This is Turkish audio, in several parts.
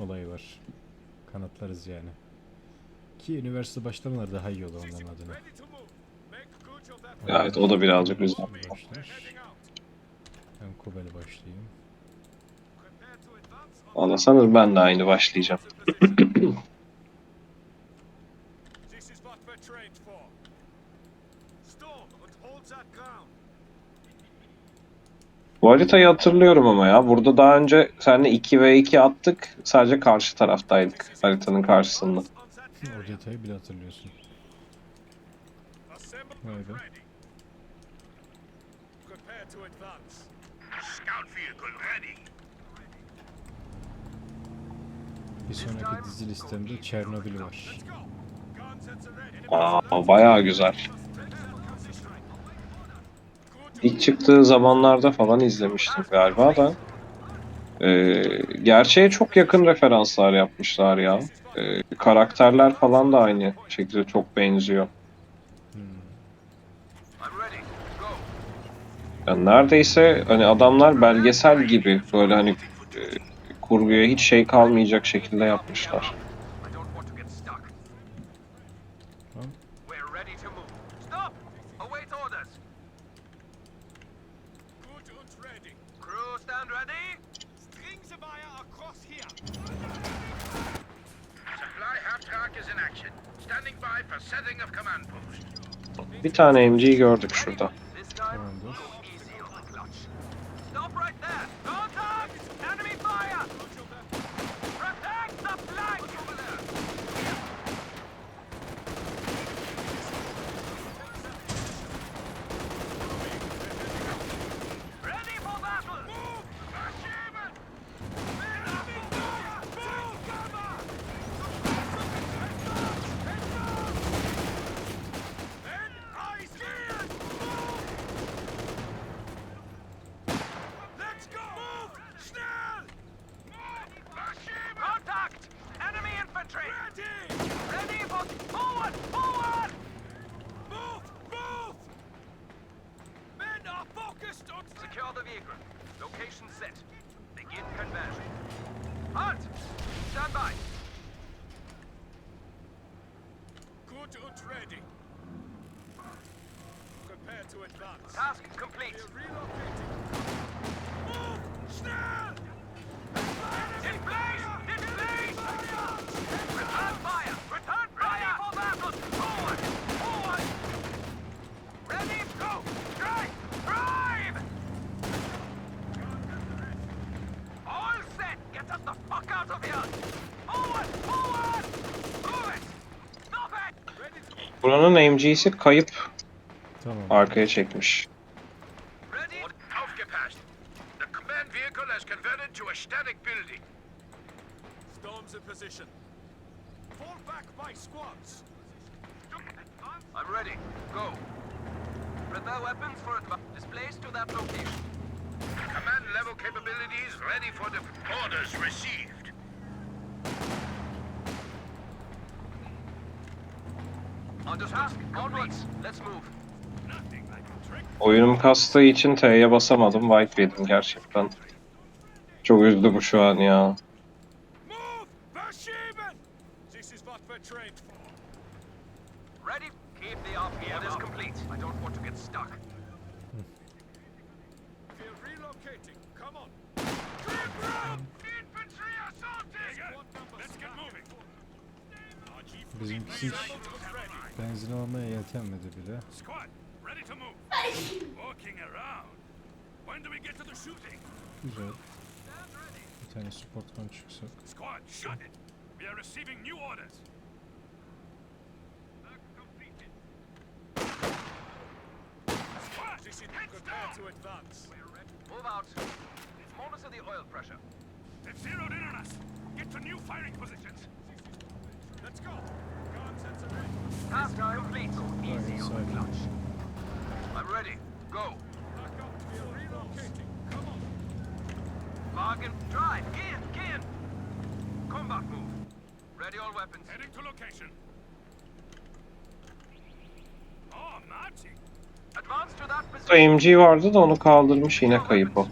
olayı var. Kanatlarız yani. Ki üniversite başlamaları daha iyi olur onların adına. Evet o da birazcık güzel. Ben Kubel'e başlayayım. Anlasanız ben de aynı başlayacağım. Bu haritayı hatırlıyorum ama ya. Burada daha önce seninle 2 ve 2 attık. Sadece karşı taraftaydık. Haritanın karşısında. O detayı bile hatırlıyorsun. Vay be. Bir sonraki dizi listemde Çernobil var. Aa bayağı güzel. İlk çıktığı zamanlarda falan izlemiştim galiba da. Ee, gerçeğe çok yakın referanslar yapmışlar ya. Ee, karakterler falan da aynı şekilde çok benziyor. Yani neredeyse hani adamlar belgesel gibi böyle hani e, kurguya hiç şey kalmayacak şekilde yapmışlar. Bir tane MG gördük şurada. This time, Tamamdır. go easy on the clutch. Stop right there. Contact! Enemy fire! Protect the flank! Over there. Ready for battle! Move! Verschieben! Enemy fire! Move! Cover! Men, eyes cleared. Move. Let's go. Move. Schnell. Verschieben! Contact! Enemy infantry! Ready. Ready for... Forward! Forward! Move. Move. Men are focused on Secure the vehicle. Location set. Begin conversion. Halt! Stand by. Good and ready. Prepare to advance. Task complete. Move. Schnell. In place! In place! Return fire! Return fire! for battle! Forward! Forward! Ready? Go! Drive! Drive! All set! Get us the fuck out of here! Forward! Forward! Move it! Stop it! Buranın MG'si kayıp Tamam. arkaya çekmiş. Ready? Aufgepasst! The command vehicle has converted to a static building. Storms in position. Fall back by squads. I'm ready. Go. Prepare weapons for advance. Displace to that location. Command level capabilities ready for the orders received. Under task. Onwards. Let's move. Oyunum kastığı için T'ye basamadım. Wipe yedim gerçekten. Çok üzdü bu şu an ya. Bizimkisi hiç benzin almaya yeltenmedi bile. Squad, ready to move. Walking around. When do we get to the shooting? Güzel. Bir tane sportman çıksak. Squad, shut it. We are receiving new orders. Squad, this is prepare to advance. Move out. Monitor the oil pressure. They've zeroed in on us. Get to new firing positions. Complete. Easy on the clutch. I'm ready. Go. Drive. Combat move. Ready all weapons. Heading to location. Oh, Nazi. Advance to that Burada position. MG vardı da onu kaldırmış yine kayıp o.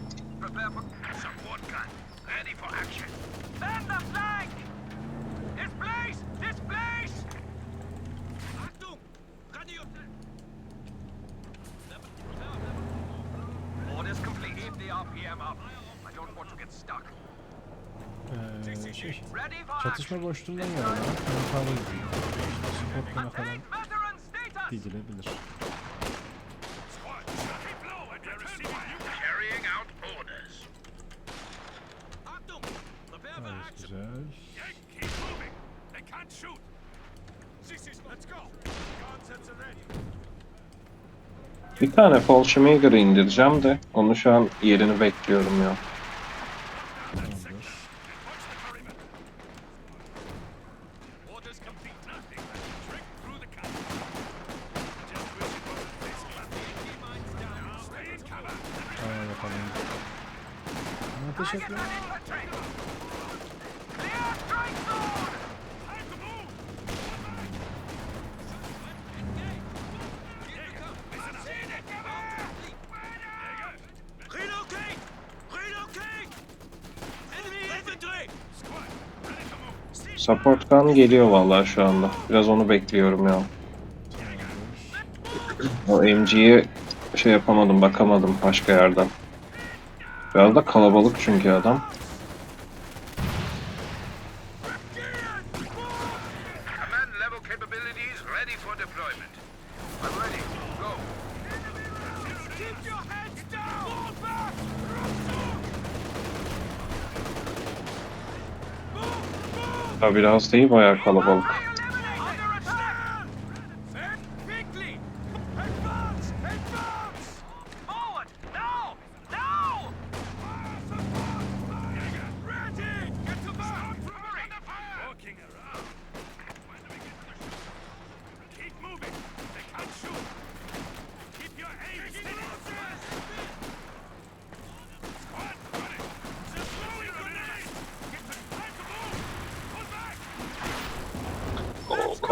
Ee, şey, çatışma boşluğundan galiba. Kanıtlarla gidiyor. Spotlara falan gidilebilir. Bir tane Paul Schmeager'ı indireceğim de onu şu an yerini bekliyorum ya. Support gun geliyor vallahi şu anda. Biraz onu bekliyorum ya. O MG'ye şey yapamadım, bakamadım başka yerden. Biraz da kalabalık çünkü adam. Biraz değil bayağı kalabalık.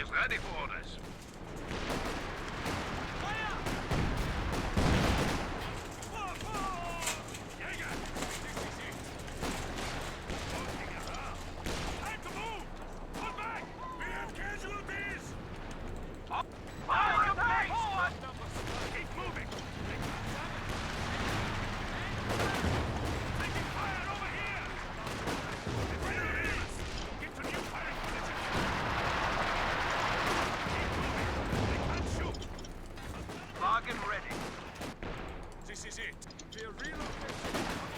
is ready for. sizi. Bir relocation.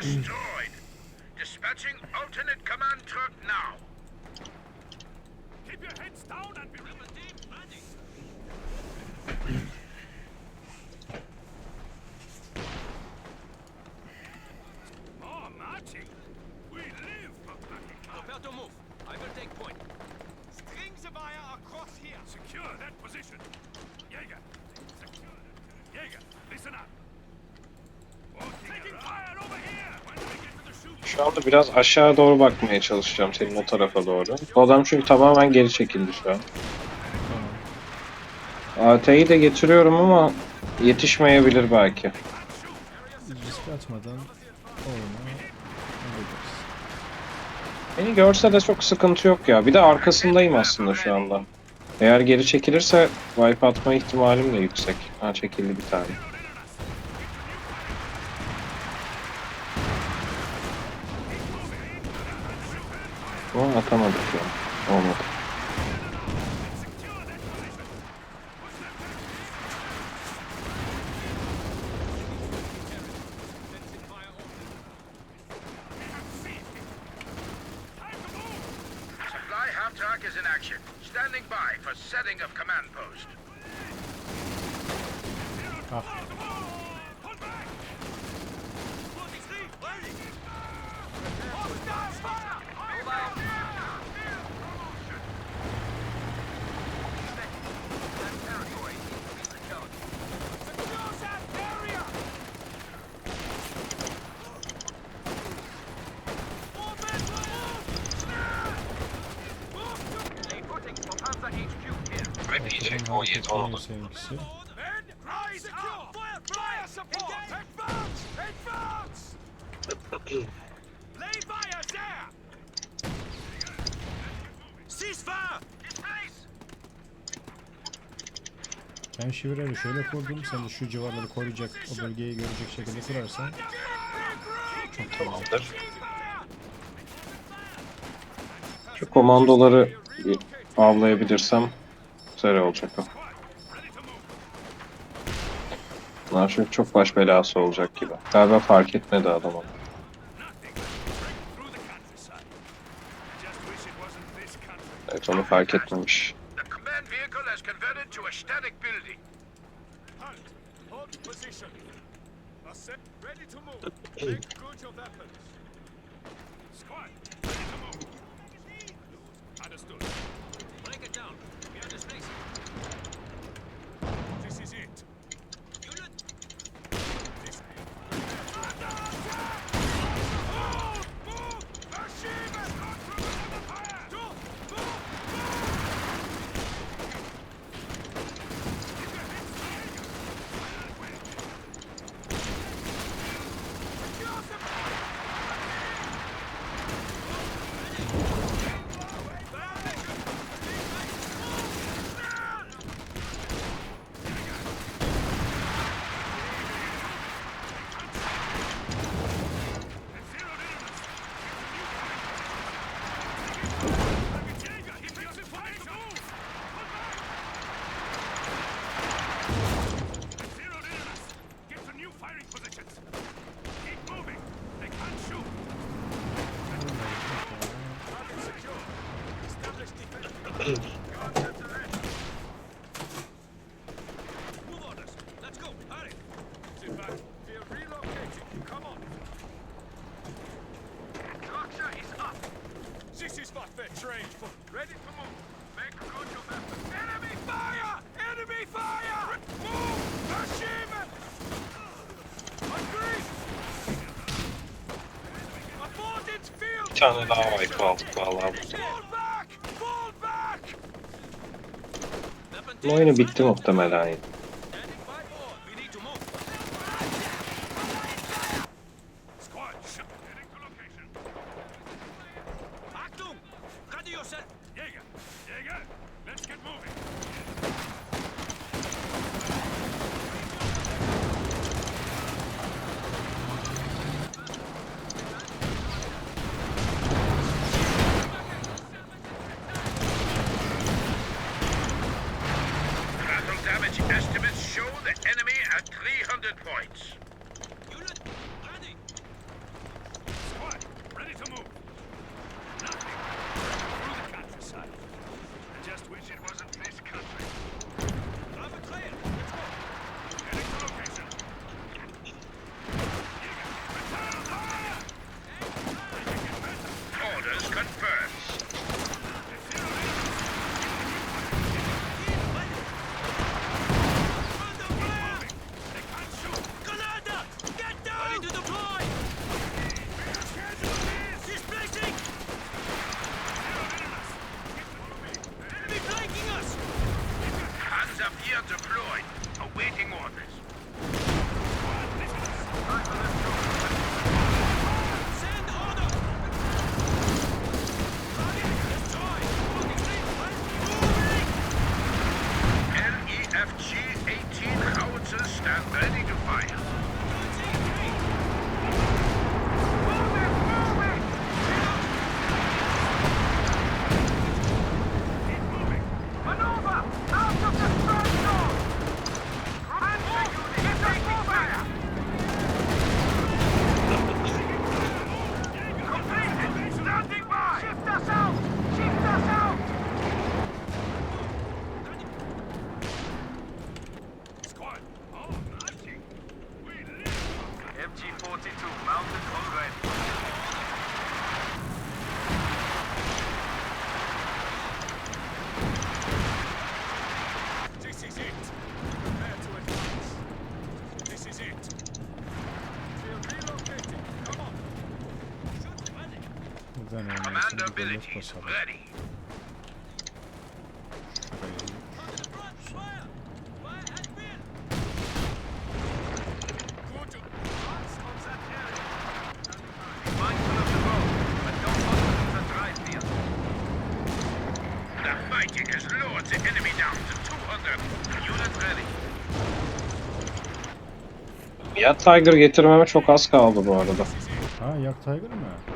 destroyed. Dispatching alternate command truck now. vardı. Biraz aşağı doğru bakmaya çalışacağım senin o tarafa doğru. Adam çünkü tamamen geri çekildi şu an. AT'yi de getiriyorum ama yetişmeyebilir belki. Risk atmadan. Beni görse de çok sıkıntı yok ya. Bir de arkasındayım aslında şu anda. Eğer geri çekilirse wipe atma ihtimalim de yüksek. Ha çekildi bir tane. 頭ですよ、大本。17 oldu. Sevgisi. Ben şivirleri şöyle kurdum. Sen de şu civarları koruyacak, o bölgeyi görecek şekilde kurarsan Tamamdır. Şu komandoları bir avlayabilirsem Sere olacak o. Bunlar çünkü çok baş belası olacak gibi. Galiba fark etmedi adam onu. Evet onu fark etmemiş. Tane daha wipe aldık vallahi burada. Bu oyunu bitti muhtemelen. Standing by all. We need to move. Squad, shut. Heading to location. Achtung! Ready yourself! Jäger! Jäger! Let's get moving! Battle damage estimates show the enemy at 300 points. Unit, ready! Squad, ready to move. Nothing. Through the countryside. I just wish it wasn't this country. Have a trail. Let's go. Heading to location. Return fire! Orders confirmed. They can't shoot. Grenada! Get down! Ready to deploy! Displacing! Enemy flanking us! Panzer IV deployed. Awaiting orders. Send order! Destroy! Moving! LEFG 18 howitzers stand ready to fire. Maneuver! Out of the strike zone! Panzer unit, taking fire! Completed! Standing by! Shift us out! Shift us out! Squad, all mighty! We live! MG-42 mounted already. This is it. Prepare to advance. This is it. We're relocating. Come on. Shoot ready. Buradan oynayalım. Commander Bir de yok abilities basalım. ready. Şurayı Good. Advance on that area. Mindful of the road, but don't follow the drive field. The fighting has lowered the enemy down to 200. Unit ready. Ya Tiger getirmeme çok az kaldı bu arada. Ha Yak Tiger mı?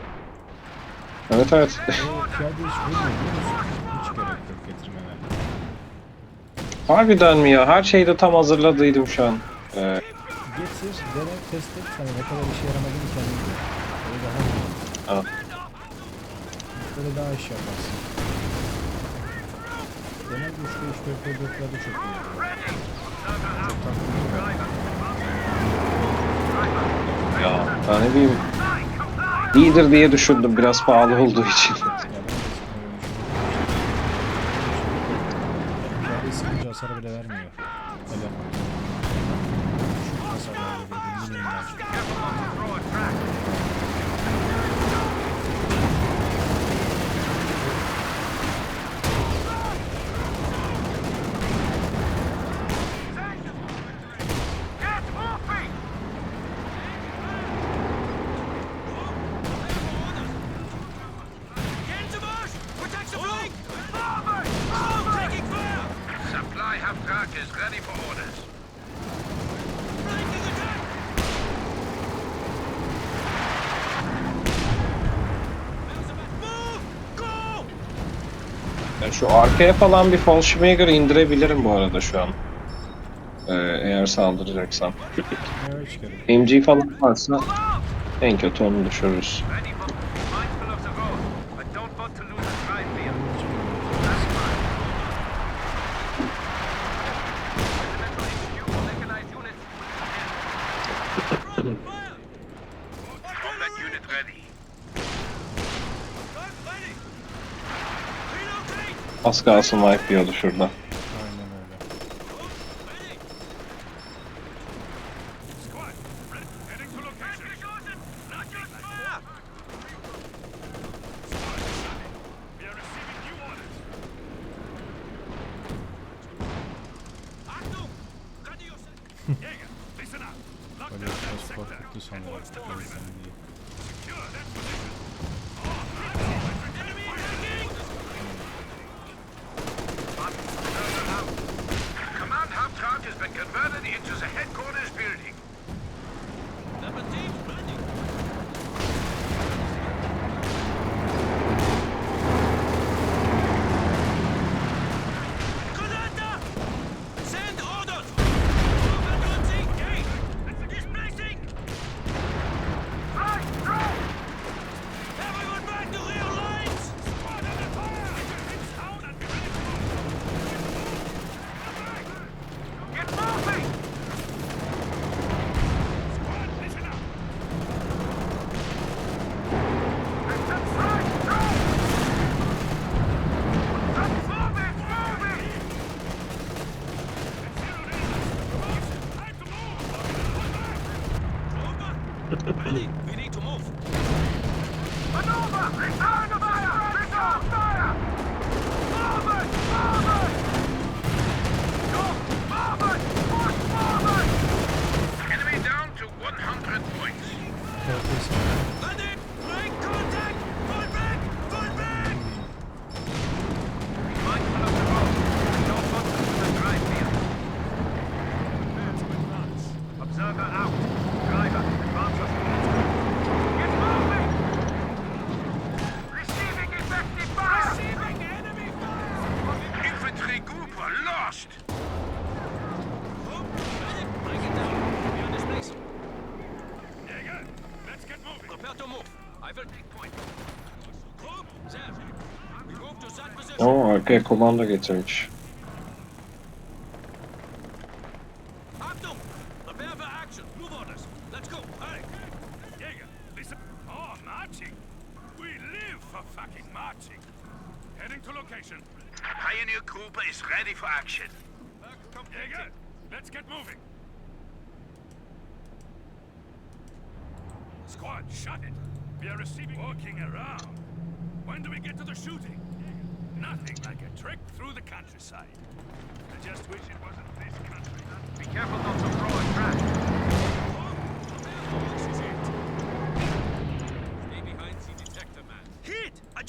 Evet evet. O piyade hiç vurmuyor biliyor musun? Hiç gerek yok getirmene. Harbiden mi ya? Her şeyi de tam hazırladıydım şu an. Ee, Getir, dene, test et. Hani ne kadar işe yaramadığını kendin gör. Öyle daha iyi. Ha. Böyle daha iş yaparsın. Genelde 3'te 3 4'te 4'lerde çok iyi oluyor. Çok tatlı oluyor. ya ben ne bileyim. İyidir diye düşündüm biraz pahalı olduğu için. Ya ben de sıkmıyorum. Piyadeyi sıkınca hasar bile vermiyor. Hele. Şu hasarlar veriyor. Minimumdan çok. Get moving! Get to march! Protect the flank! Forward! Forward! Taking fire! Supply half track is ready for orders. Flanking attack! Move! Go! Yani şu arkaya falan bir Fallschmager indirebilirim bu arada şu an. Ee, eğer saldıracaksam. MG falan varsa en kötü onu düşürürüz. Az kalsın wipe diyordu şurada. Aynen öyle. Öyle biraz korkuttu sanırım. Öyle sanırım. Arkaya komando getirmiş.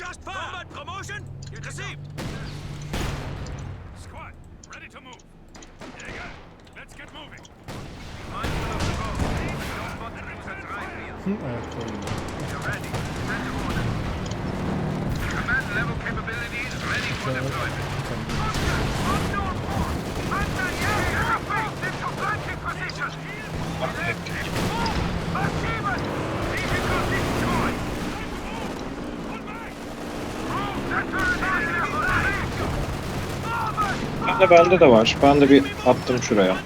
just fired! Combat promotion? Get Received! Squad, ready to move. There. Let's get moving. Mindful the goal. Don't spot the rings at right field. You're ready. Set the order. Command level capabilities ready for deployment. One. bende bende de var. Ben de bir attım şuraya.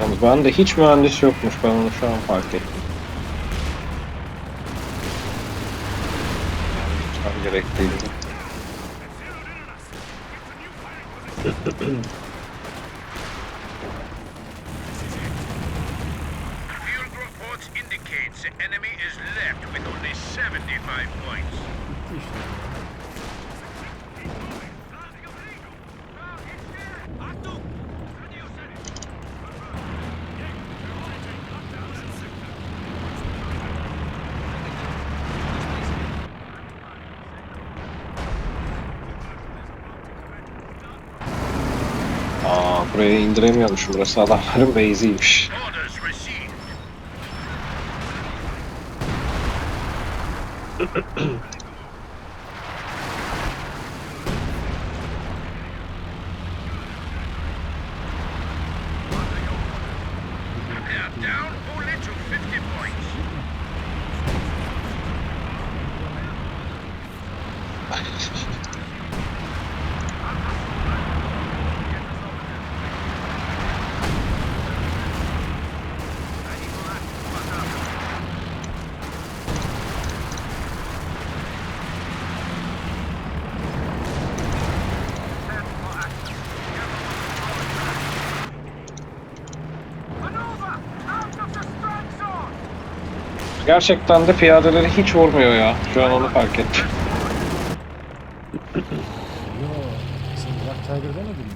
Yalnız bende hiç mühendis yokmuş. Ben onu şu an fark ettim. Tam gerekliydi. indiremiyormuş burası adamların base'iymiş. Gerçekten de piyadeleri hiç vurmuyor ya. Şu an onu fark ettim. Yo, sen Black Tiger demedin mi?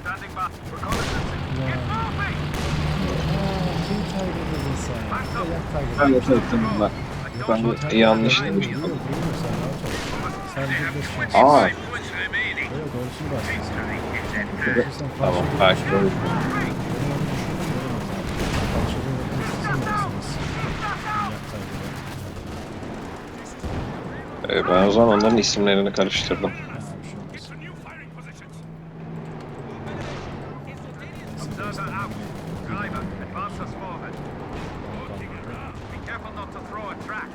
Standing by. Reconnaissance. Ya. Moving. Aa, King Tiger dedin sen. Black Tiger. Ben de taktım bunlar. Ben de yanlış demiştim. Duyuyor, duyuyor sen rahat ol. Sen bir de şans. Aa. Evet doğrusunu sen. Tamam belki bir Ee, ben o zaman onların isimlerini karıştırdım. Ha, bir şey olmaz. To new firing positions. Observer out. Driver, advance us forward. Be careful not to throw a track.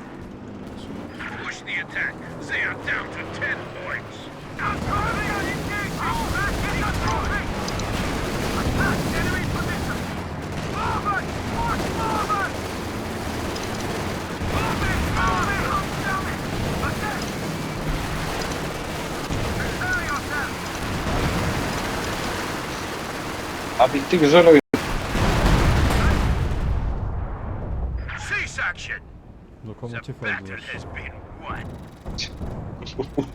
Push the attack. They are down to 10 points. Artillery on engage! Back in the trophy! Attack enemy position! Forward! March forward! Moving! Moving! Down it! Attack! Prepare yourself! Ha bitti güzel oyun. Lokomotif won.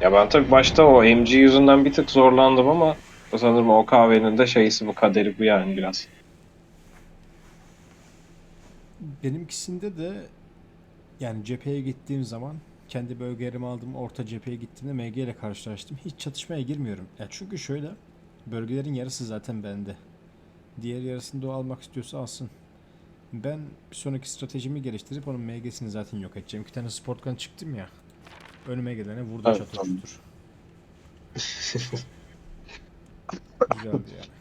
Ya ben tabii başta o MG yüzünden bir tık zorlandım ama sanırım o kahvenin de şeysi bu kaderi bu yani biraz. Benimkisinde de yani cepheye gittiğim zaman kendi bölgelerimi aldım orta cepheye gittiğimde MG ile karşılaştım. Hiç çatışmaya girmiyorum. Ya çünkü şöyle bölgelerin yarısı zaten bende. Diğer yarısını da almak istiyorsa alsın. Ben bir sonraki stratejimi geliştirip onun MG'sini zaten yok edeceğim. İki tane sportkan çıktım ya. Önüme gelene vurdum Evet, çutur. Güzeldi yani.